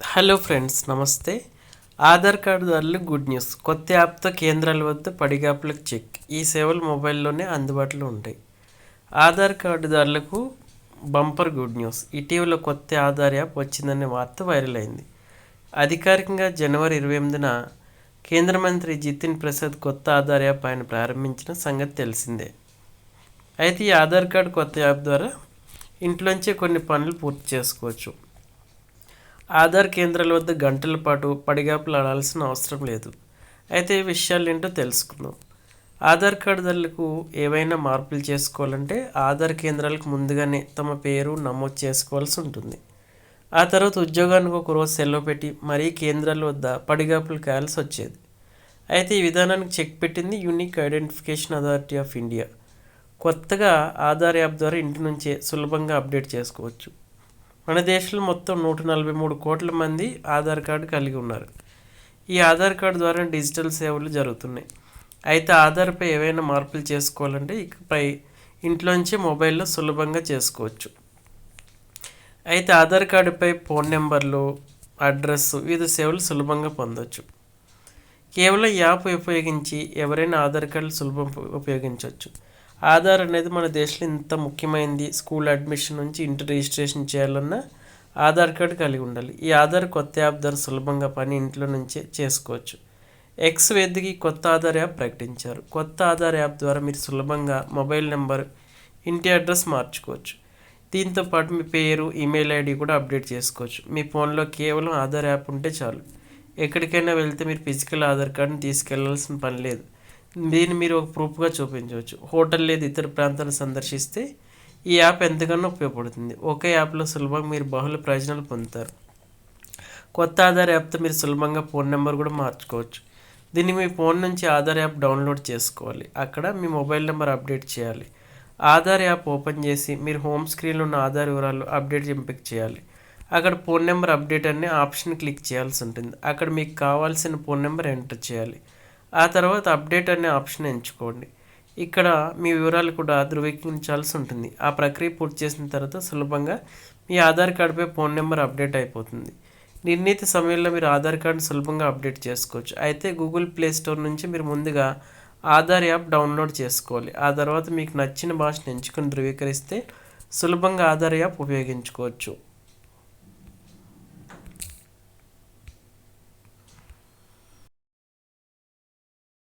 Hello friends నమస్తే. Aadhaar కార్డుదారులు good news కొత్త యాప్తో కేంద్రాల వద్ద పడిగాపులకు చెక్ ఈ సేవలు మొబైల్లోనే అందుబాటులో ఉంటాయి. ఆధార్ కార్డుదారులకు బంపర్ గుడ్ న్యూస్ ఇటీవల కొత్త ఆధార్ యాప్ వచ్చిందనే వార్త వైరల్ అయింది. అధికారికంగా జనవరి ఇరవై ఎనిమిదిన కేంద్ర మంత్రి జితిన్ ప్రసాద్ కొత్త ఆధార్ యాప్ ఆయన ప్రారంభించిన సంగతి తెలిసిందే. అయితే ఈ ఆధార్ కార్డు కొత్త యాప్ ద్వారా ఇంట్లోంచే కొన్ని పనులు పూర్తి చేసుకోవచ్చు. ఆధార్ కేంద్రాల వద్ద గంటల పాటు పడిగాపులు ఆడాల్సిన అవసరం లేదు. అయితే ఈ విషయాలు ఏంటో తెలుసుకుందాం. ఆధార్ కార్డుదారులకు ఏవైనా మార్పులు చేసుకోవాలంటే ఆధార్ కేంద్రాలకు ముందుగానే తమ పేరు నమోదు చేసుకోవాల్సి ఉంటుంది. ఆ తర్వాత ఉద్యోగానికి ఒక రోజు సెలవు పెట్టి మరీ కేంద్రాల వద్ద పడిగాపులు కాయాల్సి వచ్చేది. అయితే ఈ విధానానికి చెక్ పెట్టింది unique identification authority of India. కొత్తగా ఆధార్ యాప్ ద్వారా ఇంటి నుంచే సులభంగా అప్డేట్ చేసుకోవచ్చు. మన దేశంలో మొత్తం నూట నలభై మూడు కోట్ల మంది ఆధార్ కార్డు కలిగి ఉన్నారు. ఈ ఆధార్ కార్డు ద్వారా డిజిటల్ సేవలు జరుగుతున్నాయి. అయితే ఆధార్పై ఏవైనా మార్పులు చేసుకోవాలంటే ఇకపై ఇంట్లోంచి మొబైల్లో సులభంగా చేసుకోవచ్చు. అయితే ఆధార్ కార్డుపై ఫోన్ నెంబర్లు అడ్రస్ వివిధ సేవలు సులభంగా పొందవచ్చు కేవలం యాప్ ఉపయోగించి ఎవరైనా ఆధార్ కార్డులు సులభం ఉపయోగించవచ్చు ఆధార్ అనేది మన దేశంలో ఇంత ముఖ్యమైనది స్కూల్ అడ్మిషన్ నుంచి ఇంటి రిజిస్ట్రేషన్ చేయాలన్నా ఆధార్ కార్డు కలిగి ఉండాలి. ఈ ఆధార్ కొత్త యాప్ ద్వారా సులభంగా పని ఇంట్లో నుంచే చేసుకోవచ్చు. ఎక్స్ వేదికి కొత్త ఆధార్ యాప్ ప్రకటించారు. కొత్త ఆధార్ యాప్ ద్వారా మీరు సులభంగా మొబైల్ నెంబర్ ఇంటి అడ్రస్ మార్చుకోవచ్చు. దీంతో పాటు మీ పేరు ఈమెయిల్ ఐడి కూడా అప్డేట్ చేసుకోవచ్చు. మీ ఫోన్లో కేవలం ఆధార్ యాప్ ఉంటే చాలు. ఎక్కడికైనా వెళ్తే మీరు ఫిజికల్ ఆధార్ కార్డుని తీసుకెళ్ళాల్సిన పని లేదు. దీన్ని మీరు ఒక ప్రూఫ్గా చూపించవచ్చు. హోటల్ లేదు ఇతర ప్రాంతాలు సందర్శిస్తే ఈ యాప్ ఎంతగానో ఉపయోగపడుతుంది. ఒకే యాప్లో సులభంగా మీరు బహుళ ప్రయోజనాలు పొందుతారు. కొత్త ఆధార్ యాప్తో మీరు సులభంగా ఫోన్ నెంబర్ కూడా మార్చుకోవచ్చు. దీన్ని మీ ఫోన్ నుంచి ఆధార్ యాప్ డౌన్లోడ్ చేసుకోవాలి. అక్కడ మీ మొబైల్ నెంబర్ అప్డేట్ చేయాలి. ఆధార్ యాప్ ఓపెన్ చేసి మీరు హోమ్ స్క్రీన్లో ఉన్న ఆధార్ వివరాలు అప్డేట్ ఎంపిక చేయాలి. అక్కడ ఫోన్ నెంబర్ అప్డేట్ అనే ఆప్షన్ క్లిక్ చేయాల్సి ఉంటుంది. అక్కడ మీకు కావాల్సిన ఫోన్ నెంబర్ ఎంటర్ చేయాలి. ఆ తర్వాత అప్డేట్ అనే ఆప్షన్ ఎంచుకోండి. ఇక్కడ మీ వివరాలు కూడా ధృవీకరించాల్సి ఉంటుంది. ఆ ప్రక్రియ పూర్తి చేసిన తర్వాత సులభంగా మీ ఆధార్ కార్డుపై ఫోన్ నెంబర్ అప్డేట్ అయిపోతుంది. నిర్ణీత సమయంలో మీరు ఆధార్ కార్డును సులభంగా అప్డేట్ చేసుకోవచ్చు. అయితే గూగుల్ ప్లే స్టోర్ నుంచి మీరు ముందుగా ఆధార్ యాప్ డౌన్లోడ్ చేసుకోవాలి. ఆ తర్వాత మీకు నచ్చిన భాషను ఎంచుకొని ధృవీకరిస్తే సులభంగా ఆధార్ యాప్ ఉపయోగించుకోవచ్చు.